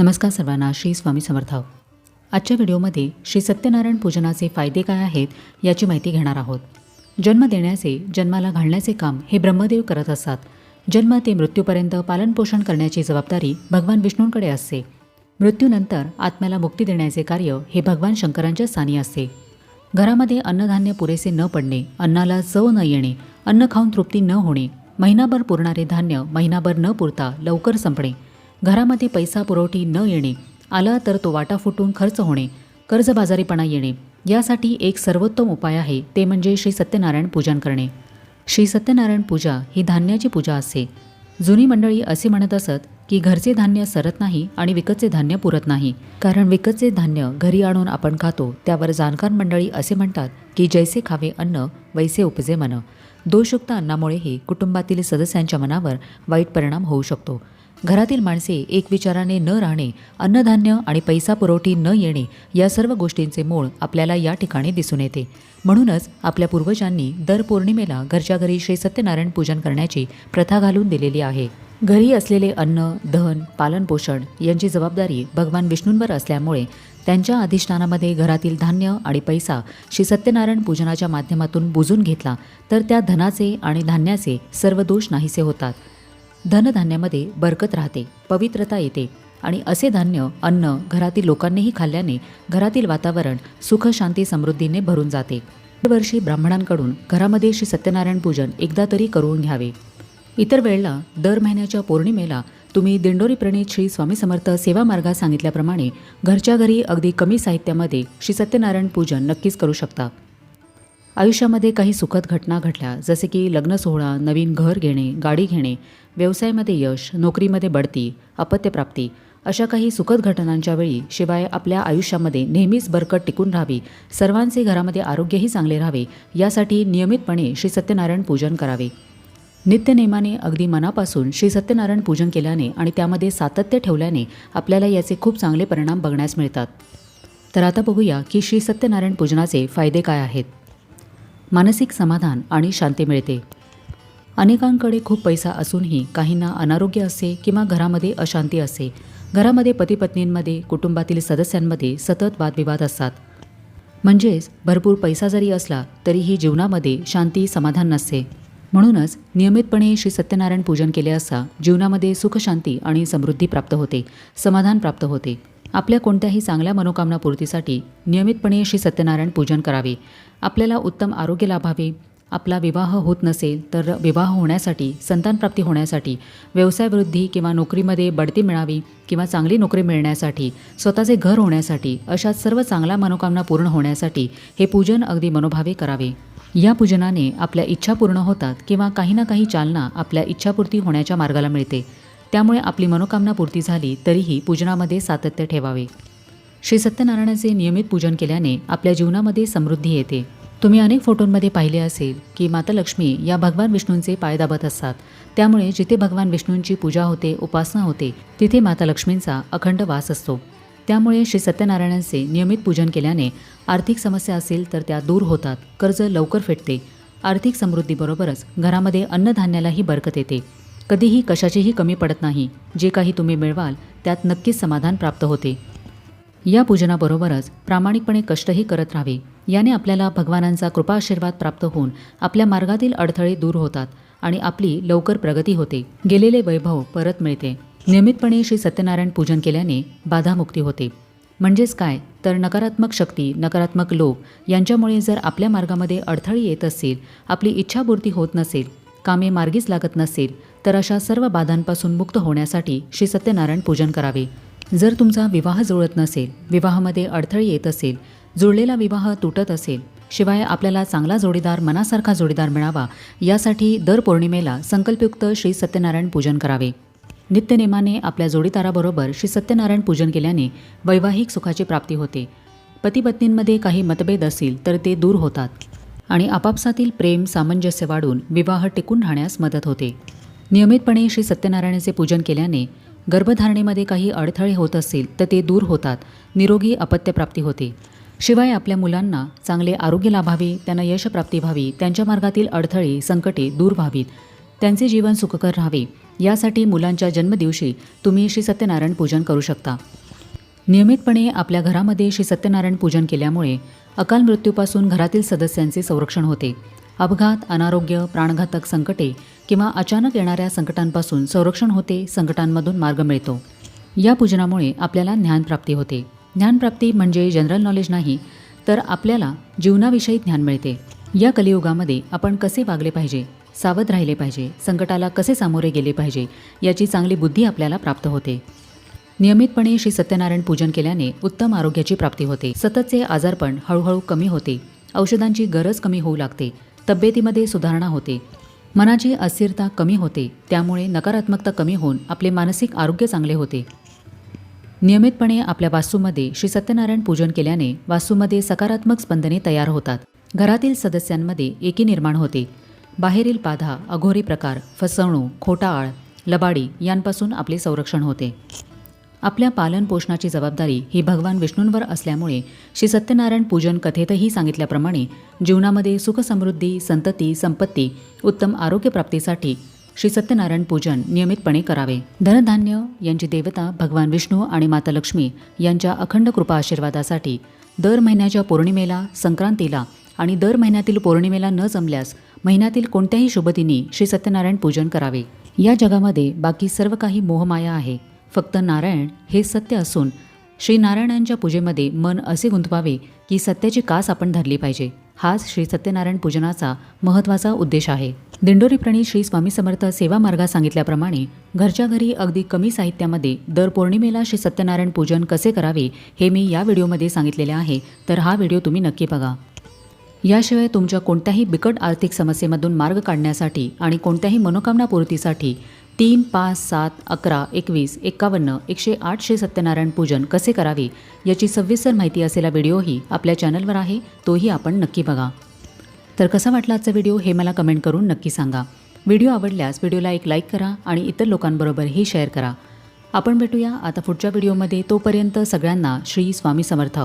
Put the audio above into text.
नमस्कार सर्वांना श्री स्वामी समर्थ. आजच्या व्हिडिओमध्ये श्री सत्यनारायण पूजनाचे फायदे काय आहेत याची माहिती घेणार आहोत. जन्म देण्याचे जन्माला घालण्याचे काम हे ब्रह्मदेव करत असतात. जन्म ते मृत्यूपर्यंत पालनपोषण करण्याची जबाबदारी भगवान विष्णूंकडे असते. मृत्यूनंतर आत्म्याला मुक्ती देण्याचे कार्य हे भगवान शंकरांच्या स्थानी असते. घरामध्ये अन्नधान्य पुरेसे न पडणे अन्नाला चव न येणे अन्न खाऊन तृप्ती न होणे महिनाभर पुरणारे धान्य महिनाभर न पुरता लवकर संपणे घरामध्ये पैसा पुरवठी न येणे आला तर तो वाटा फुटून खर्च होणे कर्जबाजारीपणा येणे यासाठी एक सर्वोत्तम उपाय आहे ते म्हणजे श्री सत्यनारायण पूजन करणे. श्री सत्यनारायण पूजा ही धान्याची पूजा असते. जुनी मंडळी असे म्हणत असत की घरचे धान्य सरत नाही आणि विकतचे धान्य पुरत नाही. कारण विकतचे धान्य घरी आणून आपण खातो त्यावर जाणकार मंडळी असे म्हणतात की जैसे खावे अन्न वैसे उपजे मन. दोषयुक्त अन्नामुळेही कुटुंबातील सदस्यांच्या मनावर वाईट परिणाम होऊ शकतो. घरातील माणसे एक विचाराने न राहणे अन्नधान्य आणि पैसा पुरवठी न येणे या सर्व गोष्टींचे मूळ आपल्याला या ठिकाणी दिसून येते. म्हणूनच आपल्या पूर्वजांनी दर पौर्णिमेला घरच्या घरी श्री सत्यनारायण पूजन करण्याची प्रथा घालून दिलेली आहे. घरी असलेले अन्न धन पालनपोषण यांची जबाबदारी भगवान विष्णूंवर असल्यामुळे त्यांच्या अधिष्ठानामध्ये घरातील धान्य आणि पैसा श्री सत्यनारायण पूजनाच्या माध्यमातून बुजून घेतला तर त्या धनाचे आणि धान्याचे सर्व दोष नाहीसे होतात. धनधान्यामध्ये बरकत राहते पवित्रता येते आणि असे धान्य अन्न घरातील लोकांनीही खाल्ल्याने घरातील वातावरण सुख शांती समृद्धीने भरून जाते. दरवर्षी ब्राह्मणांकडून घरामध्ये श्री सत्यनारायण पूजन एकदा तरी करून घ्यावे. इतर वेळेला दर महिन्याच्या पौर्णिमेला तुम्ही दिंडोरी प्रणित श्री स्वामी समर्थ सेवा मार्गात सांगितल्याप्रमाणे घरच्या घरी अगदी कमी साहित्यामध्ये श्री सत्यनारायण पूजन नक्कीच करू शकता. आयुष्यामध्ये काही सुखद घटना घडल्या जसे की लग्न सोहळा नवीन घर घेणे गाडी घेणे व्यवसायामध्ये यश नोकरीमध्ये बढती अपत्यप्राप्ती अशा काही सुखद घटनांच्या वेळी शिवाय आपल्या आयुष्यामध्ये नेहमीच बरकत टिकून राहावी सर्वांचे घरामध्ये आरोग्यही चांगले राहावे यासाठी नियमितपणे श्री सत्यनारायण पूजन करावे. नित्यनेमाने अगदी मनापासून श्री सत्यनारायण पूजन केल्याने आणि त्यामध्ये सातत्य ठेवल्याने आपल्याला याचे खूप चांगले परिणाम बघण्यास मिळतात. तर आता बघूया की श्री सत्यनारायण पूजनाचे फायदे काय आहेत. मानसिक समाधान आणि शांती मिळते. अनेकांकडे खूप पैसा असूनही काहींना अनारोग्य असते किंवा घरामध्ये अशांती असते घरामध्ये पतीपत्नींमध्ये कुटुंबातील सदस्यांमध्ये सतत वादविवाद असतात. म्हणजेच भरपूर पैसा जरी असला तरीही जीवनामध्ये शांती समाधान नसते. म्हणूनच नियमितपणे श्री सत्यनारायण पूजन केले असता जीवनामध्ये सुखशांती आणि समृद्धी प्राप्त होते समाधान प्राप्त होते. आपल्या कोणत्याही चांगल्या मनोकामना पूर्तीसाठी नियमितपणे श्री सत्यनारायण पूजन करावे. आपल्याला उत्तम आरोग्य लाभावे. आपला विवाह होत नसेल तर विवाह होण्यासाठी संतानप्राप्ती होण्यासाठी व्यवसायवृद्धी किंवा नोकरीमध्ये बढती मिळावी किंवा चांगली नोकरी मिळण्यासाठी स्वतःचे घर होण्यासाठी अशा सर्व चांगल्या मनोकामना पूर्ण होण्यासाठी हे पूजन अगदी मनोभावे करावे. या पूजनाने आपल्या इच्छा पूर्ण होतात किंवा काही ना काही चालना आपल्या इच्छापूर्ती होण्याच्या मार्गाला मिळते. त्यामुळे आपली मनोकामना पूर्ती झाली तरीही पूजनामध्ये सातत्य ठेवावे. श्री सत्यनारायणाचे नियमित पूजन केल्याने आपल्या जीवनामध्ये समृद्धी येते. तुम्ही अनेक फोटोंमध्ये पाहिले असेल की माता लक्ष्मी या भगवान विष्णूंचे पाय दाबत असतात. त्यामुळे जिथे भगवान विष्णूंची पूजा होते उपासना होते तिथे माता लक्ष्मींचा अखंड वास असतो. त्यामुळे श्री सत्यनारायणांचे नियमित पूजन केल्याने आर्थिक समस्या असेल तर त्या दूर होतात. कर्ज लवकर फेटते. आर्थिक समृद्धीबरोबरच घरामध्ये अन्नधान्यालाही बरकत येते. कधीही कशाचीही कमी पडत नाही. जे काही तुम्ही मिळवाल त्यात नक्कीच समाधान प्राप्त होते. या पूजनाबरोबरच प्रामाणिकपणे कष्टही करत राहावे. याने आपल्याला भगवानांचा कृपा आशीर्वाद प्राप्त होऊन आपल्या मार्गातील अडथळे दूर होतात आणि आपली लवकर प्रगती होते. गेलेले वैभव परत मिळते. नियमितपणे श्री सत्यनारायण पूजन केल्याने बाधामुक्ती होते. म्हणजेच काय? तर नकारात्मक शक्ती नकारात्मक लोक यांच्यामुळे जर आपल्या मार्गामध्ये अडथळे येत असतील आपली इच्छापूर्ती होत नसेल कामे मार्गीच लागत नसेल तर अशा सर्व बाधांपासून मुक्त होण्यासाठी श्री सत्यनारायण पूजन करावे. जर तुमचा विवाह जुळत नसेल विवाहामध्ये अडथळे येत असेल जुळलेला विवाह तुटत असेल शिवाय आपल्याला चांगला जोडीदार मनासारखा जोडीदार मिळावा यासाठी दर पौर्णिमेला संकल्पयुक्त श्री सत्यनारायण पूजन करावे. नित्यनेमाने आपल्या जोडीदाराबरोबर श्री सत्यनारायण पूजन केल्याने वैवाहिक सुखाची प्राप्ती होते. पतीपत्नींमध्ये काही मतभेद असतील तर ते दूर होतात आणि आपापसातील प्रेम सामंजस्य वाढून विवाह टिकून राहण्यास मदत होते. नियमितपणे श्री सत्यनारायणाचे पूजन केल्याने गर्भधारणेमध्ये काही अडथळे होत असतील तर ते दूर होतात निरोगी अपत्यप्राप्ती होते. शिवाय आपल्या मुलांना चांगले आरोग्य लाभावे त्यांना यशप्राप्ती व्हावी त्यांच्या मार्गातील अडथळे संकटे दूर व्हावीत त्यांचे जीवन सुखकर राहावे यासाठी मुलांच्या जन्मदिवशी तुम्ही श्री सत्यनारायण पूजन करू शकता. नियमितपणे आपल्या घरामध्ये श्री सत्यनारायण पूजन केल्यामुळे अकाल मृत्यूपासून घरातील सदस्यांचे संरक्षण होते. अपघात अनारोग्य प्राणघातक संकटे किंवा अचानक येणाऱ्या संकटांपासून संरक्षण होते संकटांमधून मार्ग मिळतो. या पूजनामुळे आपल्याला ज्ञानप्राप्ती होते. ज्ञानप्राप्ती म्हणजे जनरल नॉलेज नाही तर आपल्याला जीवनाविषयी ज्ञान मिळते. या कलियुगामध्ये आपण कसे वागले पाहिजे सावध राहिले पाहिजे संकटाला कसे सामोरे गेले पाहिजे याची चांगली बुद्धी आपल्याला प्राप्त होते. नियमितपणे श्री सत्यनारायण पूजन केल्याने उत्तम आरोग्याची प्राप्ती होते. सततचे आजारपण हळूहळू कमी होते. औषधांची गरज कमी होऊ लागते. तब्येतीमध्ये सुधारणा होते. मनाची अस्थिरता कमी होते त्यामुळे नकारात्मकता कमी होऊन आपले मानसिक आरोग्य चांगले होते. नियमितपणे आपल्या वास्तूमध्ये श्री सत्यनारायण पूजन केल्याने वास्तूमध्ये सकारात्मक स्पंदने तयार होतात. घरातील सदस्यांमध्ये एकी निर्माण होते. बाहेरील बाधा अघोरी प्रकार फसवणूक खोटा आळ लबाडी यांपासून आपले संरक्षण होते. आपल्या पालनपोषणाची जबाबदारी ही भगवान विष्णूंवर असल्यामुळे श्री सत्यनारायण पूजन कथेतही सांगितल्याप्रमाणे जीवनामध्ये सुखसमृद्धी संतती संपत्ती उत्तम आरोग्यप्राप्तीसाठी श्री सत्यनारायण पूजन नियमितपणे करावे. धनधान्य यांची देवता भगवान विष्णू आणि माता लक्ष्मी यांच्या अखंड कृपा आशीर्वादासाठी दर महिन्याच्या पौर्णिमेला संक्रांतीला आणि दर महिन्यातील पौर्णिमेला न जमल्यास महिन्यातील कोणत्याही शुभदिनी श्री सत्यनारायण पूजन करावे. या जगामध्ये बाकी सर्व काही मोहमाया आहे. फक्त नारायण हे सत्य असून श्री नारायणांच्या पूजेमध्ये मन असे गुंतवावे की सत्याची कास आपण धरली पाहिजे. हाच श्री सत्यनारायण पूजनाचा महत्त्वाचा उद्देश आहे. दिंडोरीप्रणीत श्री स्वामी समर्थ सेवा मार्गात सांगितल्याप्रमाणे घरच्या घरी अगदी कमी साहित्यामध्ये दर पौर्णिमेला श्री सत्यनारायण पूजन कसे करावे हे मी या व्हिडिओमध्ये सांगितलेले आहे तर हा व्हिडिओ तुम्ही नक्की बघा. याशिवाय तुमच्या कोणत्याही बिकट आर्थिक समस्येमधून मार्ग काढण्यासाठी आणि कोणत्याही मनोकामना पूर्तीसाठी तीन पाच सात अकरा एकवीस एक्कावन्न एकशे आठशे सत्यनारायण पूजन कसे करावे याची सविस्तर माहिती असलेला व्हिडिओही आपल्या चॅनलवर आहे तोही आपण नक्की बघा. तर कसा वाटला आजचा व्हिडिओ हे मला कमेंट करून नक्की सांगा. व्हिडिओ आवडल्यास व्हिडिओला एक लाईक करा आणि इतर लोकांबरोबरही शेअर करा. आपण भेटूया आता पुढच्या व्हिडिओमध्ये तोपर्यंत सगळ्यांना श्री स्वामी समर्थ.